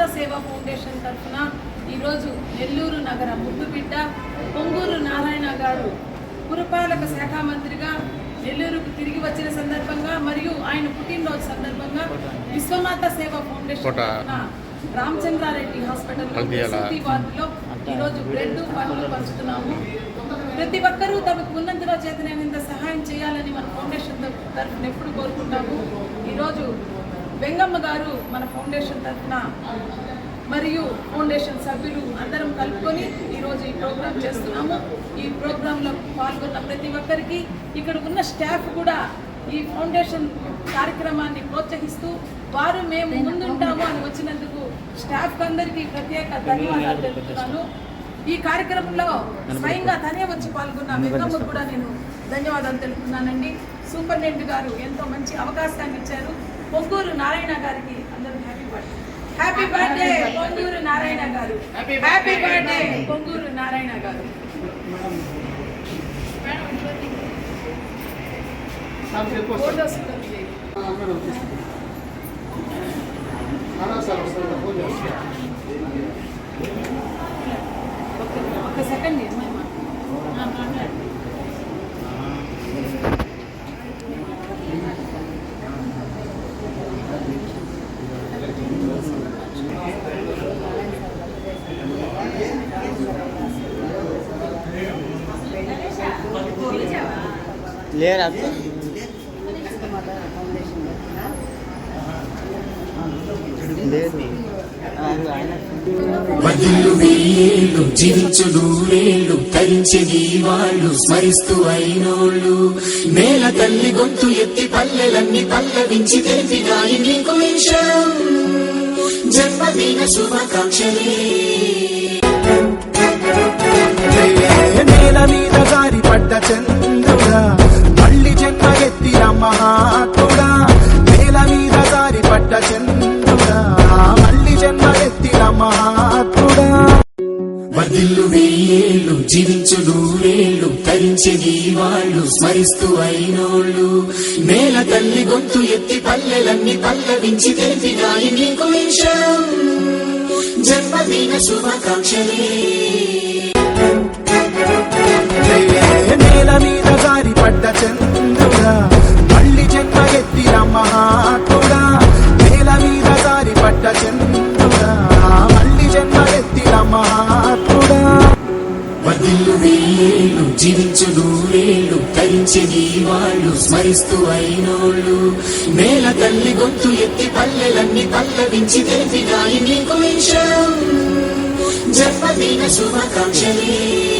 విశ్వమాత సేవా ఫౌండేషన్ తరఫున ఈరోజు నెల్లూరు నగర ముద్దుబిడ్డ పొంగూరు నారాయణ గారు పురపాలక శాఖ మంత్రిగా నెల్లూరుకు తిరిగి వచ్చిన సందర్భంగా మరియు ఆయన పుట్టినరోజు సందర్భంగా విశ్వమాత సేవా ఫౌండేషన్ రామచంద్రారెడ్డి హాస్పిటల్? వార్డులో ఈరోజు బ్రెడ్ పండ్లు పంచుతున్నాము ప్రతి ఒక్కరూ తమకు ఉన్నంతలో చేతనైనంత సహాయం చేయాలని మన ఫౌండేషన్ తరఫున ఎప్పుడు కోరుకుంటాము ఈరోజు వెంగమ్మ గారు మన ఫౌండేషన్ తరఫున మరియు ఫౌండేషన్ సభ్యులు అందరం కలుపుకొని ఈరోజు ఈ ప్రోగ్రాం చేస్తున్నాము. ఈ ప్రోగ్రాంలో పాల్గొన్న ప్రతి ఒక్కరికి ఇక్కడ ఉన్న స్టాఫ్ కూడా ఈ ఫౌండేషన్ కార్యక్రమాన్ని ప్రోత్సహిస్తూ వారు మేము ముందుంటాము అని వచ్చినందుకు స్టాఫ్ అందరికీ ప్రత్యేక ధన్యవాదాలు తెలుపుతున్నాను. ఈ కార్యక్రమంలో స్వయంగా తనే వచ్చి పాల్గొన్న వెంగమ్మ కూడా నేను ధన్యవాదాలు తెలుపుతున్నానండి. సూపరింటెండెంట్ గారు ఎంతో మంచి అవకాశాన్ని ఇచ్చారు. నారాయణ గారికి అందరూ happy birthday. Happy birthday. Ponguru Narayana గారు. Happy birthday. పొంగూరు నారాయణ గారు. ఒక్క సెకండ్ మాట్లాడు. లేరా లేదు. ఆయన. బదులు వెయ్యేళ్ళు జీవించు నూరేళ్ళు తరించని వాళ్ళు స్మరిస్తూ అయినోళ్ళు. నేల తల్లి గొంతు ఎత్తి పల్లెలన్నీ పల్లవించి తెలిపినాయి నీకు విషయం. జన్మదిన శుభాకాంక్షలే వదిల్లు వెయ్యేళ్ళు జీవించు నూరేళ్ళు తరించని వాళ్ళు స్మరిస్తూ అయినోళ్ళు. నేల తల్లి గొంతు ఎత్తి పల్లెలన్నీ పల్లవించి తెలిపినాయి నీకు విషయం జన్మదిన శుభాకాంక్షలే. నేల మీద జారి పడ్డ చంద్రుడా మళ్ళీ జన్మ ఎత్తిన మహాత్ముడా. నేల మీద జారి పడ్డ చంద్రుడా. జీవించుడు జీవించు నూరేళ్ళు తరించని వాళ్ళు స్మరిస్తూ అయినోళ్ళు. నేల తల్లి గొంతు ఎత్తి పల్లెలన్నీ పల్లవించి తెలిపినాయి నీకు విషయం. జన్మదిన శుభాకాంక్షలే.